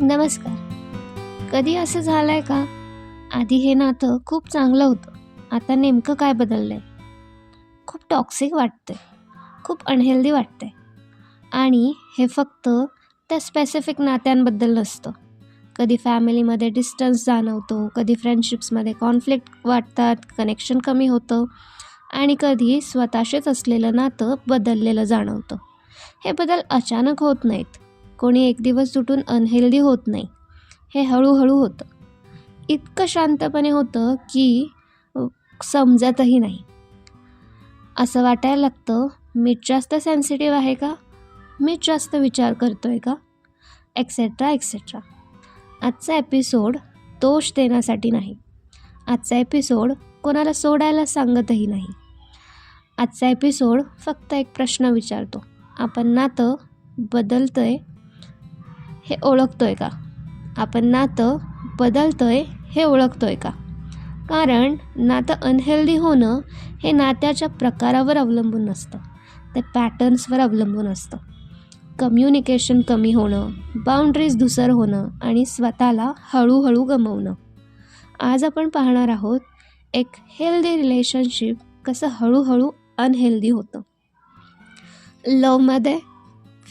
नमस्कार. कधी असं झालंय का? आधी हे नातं खूप चांगलं होतं. आता नेमकं काय बदललंय? खूप टॉक्सिक वाटतंय. खूप अनहेल्दी वाटतंय. आणि हे फक्त त्या स्पेसिफिक नात्यांबद्दल नसतं. कधी फॅमिलीमध्ये डिस्टन्स जाणवतो कधी फ्रेंडशिप्समध्ये कॉन्फ्लिक्ट वाटतात कनेक्शन कमी होतं आणि कधी स्वतःशीच असलेलं नातं बदललेलं जाणवतं. हे बदल अचानक होत नाहीत. कोणी एक दिवस सुटून अनहेल्दी होत नाही. हे हळूहळू होतं. इतकं शांतपणे होतं की समजतही नाही. असं वाटायला लागतं मीच जास्त सेन्सिटिव्ह आहे का? मीच जास्त विचार करतो आहे का एक्सेट्रा एक्सेट्रा आजचा एपिसोड दोष देण्यासाठी नाही. आजचा एपिसोड कोणाला सोडायला सांगतही नाही. आजचा एपिसोड फक्त एक प्रश्न विचारतो. आपण नातं आहे हे ओळखतोय का? आपण नातं बदलतोय हे ओळखतोय का? कारण नातं अनहेल्दी होणं हे नात्याच्या प्रकारावर अवलंबून नसतं. ते पॅटर्न्सवर अवलंबून असतं. कम्युनिकेशन कमी होणं बाउंड्रीज धुसर होणं आणि स्वतःला हळूहळू गमवणं. आज आपण पाहणार आहोत एक हेल्दी रिलेशनशिप कसं हळूहळू अनहेल्दी होतं. लवमध्ये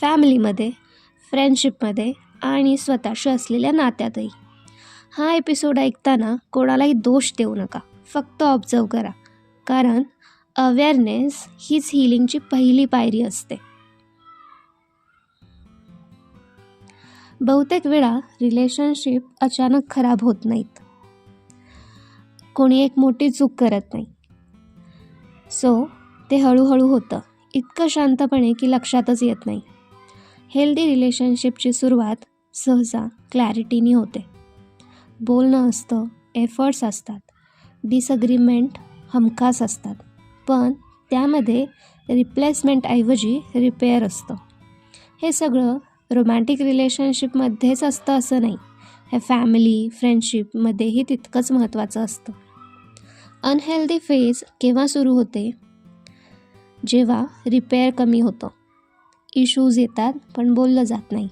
फॅमिलीमध्ये फ्रेंडशिपमध्ये आणि स्वतःशी असलेल्या नात्यातही. हा एपिसोड ऐकताना कोणालाही दोष देऊ नका. फक्त ऑब्झर्व करा. कारण अवेअरनेस हीच हिलिंगची पहिली पायरी असते. बहुतेक वेळा रिलेशनशिप अचानक खराब होत नाहीत. कोणी एक मोठी चूक करत नाही. सो ते हळूहळू होतं. इतकं शांतपणे की लक्षातच येत नाही. हेल्दी रिलेशनशिपची सुरुवात सहसा क्लॅरिटीनी होते. बोलणं असतं एफर्ट्स असतात डिसअग्रीमेंट हमखास असतात पण त्यामध्ये रिप्लेसमेंटऐवजी रिपेअर असतं. हे सगळं रोमॅन्टिक रिलेशनशिपमध्येच असतं असं नाही. हे फॅमिली फ्रेंडशिपमध्येही तितकंच महत्त्वाचं असतं. अनहेल्दी फेज केव्हा सुरू होते? जेव्हा रिपेअर कमी होतं. इश्यूज येतात पण बोललं जात नाही.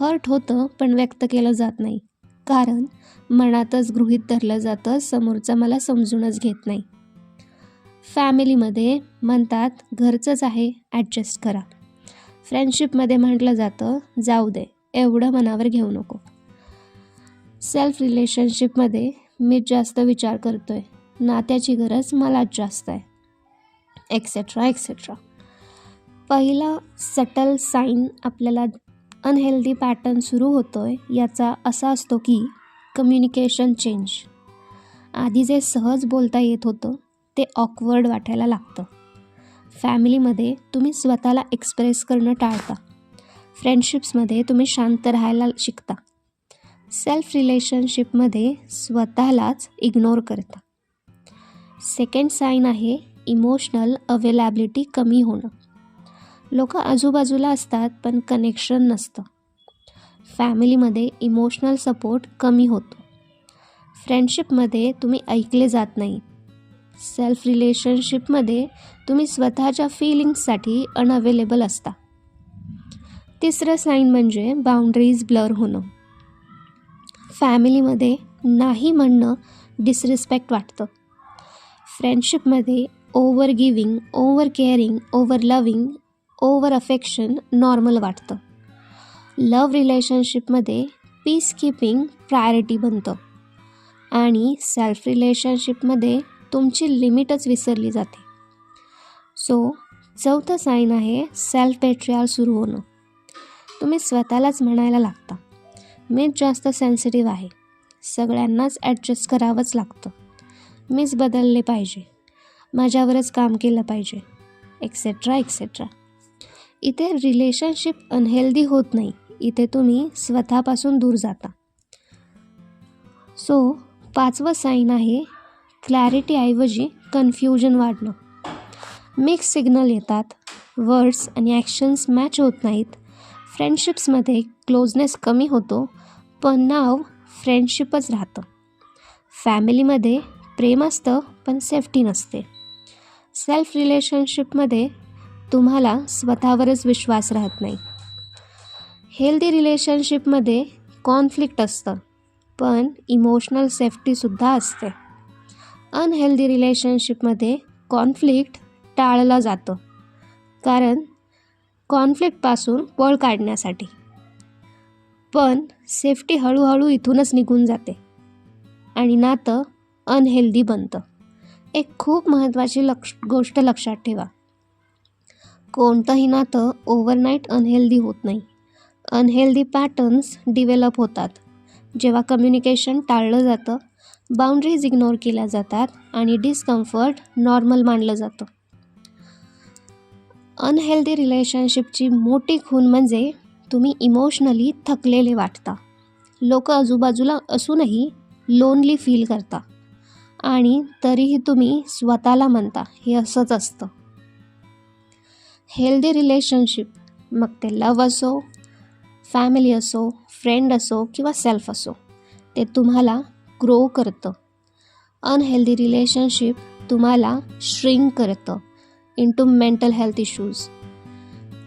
हर्ट होतं पण व्यक्त केलं जात नाही. कारण मनातच गृहीत धरलं जातं समोरचा मला समजूनच घेत नाही. फॅमिलीमध्ये म्हणतात घरचंच आहे ॲडजस्ट करा. फ्रेंडशिपमध्ये म्हटलं जातं जाऊ दे एवढं मनावर घेऊ नको. सेल्फ रिलेशनशिपमध्ये मी जास्त विचार करतोय नात्याची गरज मलाच जास्त आहे. एक्सेट्रा एक्सेट्रा पहिला सटल साईन आपल्याला अनहेल्दी पॅटर्न सुरू होतो आहे याचा असा असतो की कम्युनिकेशन चेंज आधी जे सहज बोलता येत होतं ते ऑकवर्ड वाटायला लागतं. फॅमिलीमध्ये तुम्ही स्वतःला एक्सप्रेस करणं टाळता. फ्रेंडशिप्समध्ये तुम्ही शांत राहायला शिकता. सेल्फ रिलेशनशिपमध्ये स्वतःलाच इग्नोर करता. सेकंड साईन आहे इमोशनल अवेलॅबिलिटी कमी होणं. लोक आजूबाजूला असतात पण कनेक्शन नसतं. फॅमिलीमध्ये इमोशनल सपोर्ट कमी होतो. फ्रेंडशिपमध्ये तुम्ही ऐकले जात नाही. सेल्फ रिलेशनशिपमध्ये तुम्ही स्वतःच्या फिलिंग्ससाठी अनअवेलेबल असता. तिसरं साईन म्हणजे बाउंड्रीज ब्लर होणं. फॅमिलीमध्ये नाही म्हणणं डिसरिस्पेक्ट वाटतं. फ्रेंडशिपमध्ये over giving over caring over loving over affection normal वाटतं. लव रिलेशनशिपमध्ये पीस किपिंग प्रायोरिटी बनतं. आणि सेल्फ रिलेशनशिपमध्ये तुमची लिमिटच विसरली जाते. सो चौथं साईन आहे सेल्फ पेट्रियाल सुरू होणं. तुम्ही स्वतःलाच म्हणायला लागता मीच जास्त सेन्सिटिव्ह आहे. सगळ्यांनाच ॲडजस्ट करावंच लागतं. मीच बदलले पाहिजे. माझ्यावरच काम केलं पाहिजे. एक्सेट्रा एक्सेट्रा इथे रिलेशनशिप अनहेल्दी होत नाही. इथे तुम्ही स्वतःपासून दूर जाता. सो पाचवं साईन आहे क्लॅरिटीऐवजी कन्फ्युजन वाढणं. मिक्स सिग्नल येतात वर्ड्स आणि ॲक्शन्स मॅच होत नाहीत. फ्रेंडशिप्समध्ये क्लोजनेस कमी होतो पण नाव फ्रेंडशिपच राहतं. फॅमिलीमध्ये प्रेम असतं पण सेफ्टी नसते. सेल्फ रिलेशनशिपमध्ये तुम्हाला स्वतःवरच विश्वास राहत नाही. हेल्दी रिलेशनशिपमध्ये कॉन्फ्लिक्ट असतं पण इमोशनल सेफ्टीसुद्धा असते. अनहेल्दी रिलेशनशिपमध्ये कॉन्फ्लिक्ट टाळलं जातं कारण कॉन्फ्लिक्टपासून पळ काढण्यासाठी. पण सेफ्टी हळूहळू इथूनच निघून जाते आणि नातं अनहेल्दी बनतं. एक खूप महत्त्वाची लक्ष गोष्ट लक्षात ठेवा. कोणतंही नातं ओव्हरनाईट अनहेल्दी होत नाही. अनहेल्दी पॅटर्न्स डिवेलप होतात. जेव्हा कम्युनिकेशन टाळलं जातं बाउंड्रीज इग्नोर केल्या जातात आणि डिस्कम्फर्ट नॉर्मल मानलं जातं. अनहेल्दी रिलेशनशिपची मोठी खून म्हणजे तुम्ही इमोशनली थकलेले वाटता. लोक आजूबाजूला असूनही लोनली फील करता. आणि तरीही तुम्ही स्वतःला म्हणता हे असंच असतं. Healthy relationship. मग ते लव असो फॅमिली असो फ्रेंड असो किंवा सेल्फ असो ते तुम्हाला ग्रो करतं. अनहेल्दी रिलेशनशिप तुम्हाला श्रिंक करतं इंटू मेंटल हेल्थ इश्यूज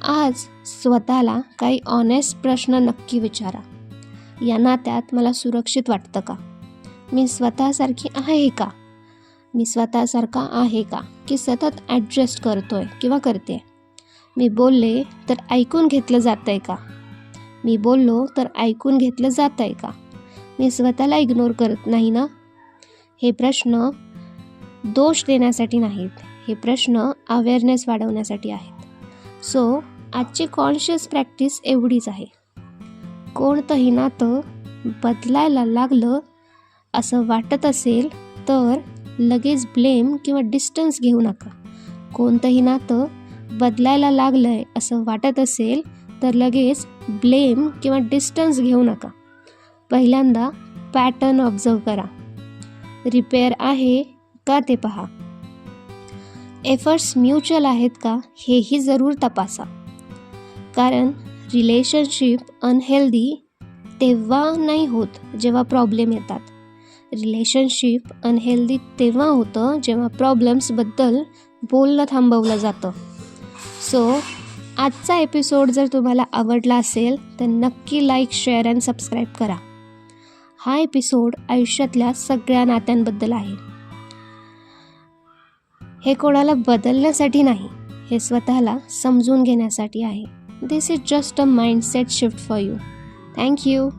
आज स्वतःला काही ऑनेस्ट प्रश्न नक्की विचारा. या नात्यात मला सुरक्षित वाटतं का? मी स्वतःसारखी आहे का? मी स्वतःसारखा आहे का? की सतत ॲडजस्ट करतो आहे किंवा करते मी बोलले तर ऐकून घेतलं जातं आहे का? मी बोललो तर ऐकून घेतलं जातं आहे का? मी स्वतःला इग्नोर करत नाही ना? हे प्रश्न दोष देण्यासाठी नाहीत. हे प्रश्न अवेअरनेस वाढवण्यासाठी आहेत. सो आजची कॉन्शियस प्रॅक्टिस एवढीच आहे. कोणतंही नातं बदलायला लागलं असं वाटत असेल तर लगेच ब्लेम किंवा डिस्टन्स घेऊ नका. कोणतंही नातं बदलायला लागलं आहे असं वाटत असेल तर लगेच ब्लेम किंवा डिस्टन्स घेऊ नका. पहिल्यांदा पॅटर्न ऑब्झर्व करा. रिपेअर आहे का ते पहा. एफर्ट्स म्युच्युअल आहेत का हेही जरूर तपासा. कारण रिलेशनशिप अनहेल्दी तेव्हा नाही होत जेव्हा प्रॉब्लेम येतात. रिलेशनशिप अनहेल्दी तेव्हा होतं जेव्हा प्रॉब्लेम्सबद्दल बोलणं थांबवलं जातं. सो आजचा एपिसोड जर तुम्हाला आवडला असेल तर नक्की लाईक शेअर अँड सबस्क्राईब करा. हा एपिसोड आयुष्यातल्या सगळ्या नात्यांबद्दल आहे. हे कोणाला बदलण्यासाठी नाही हे स्वतःला समजून घेण्यासाठी आहे. This is just a mindset shift for you thank you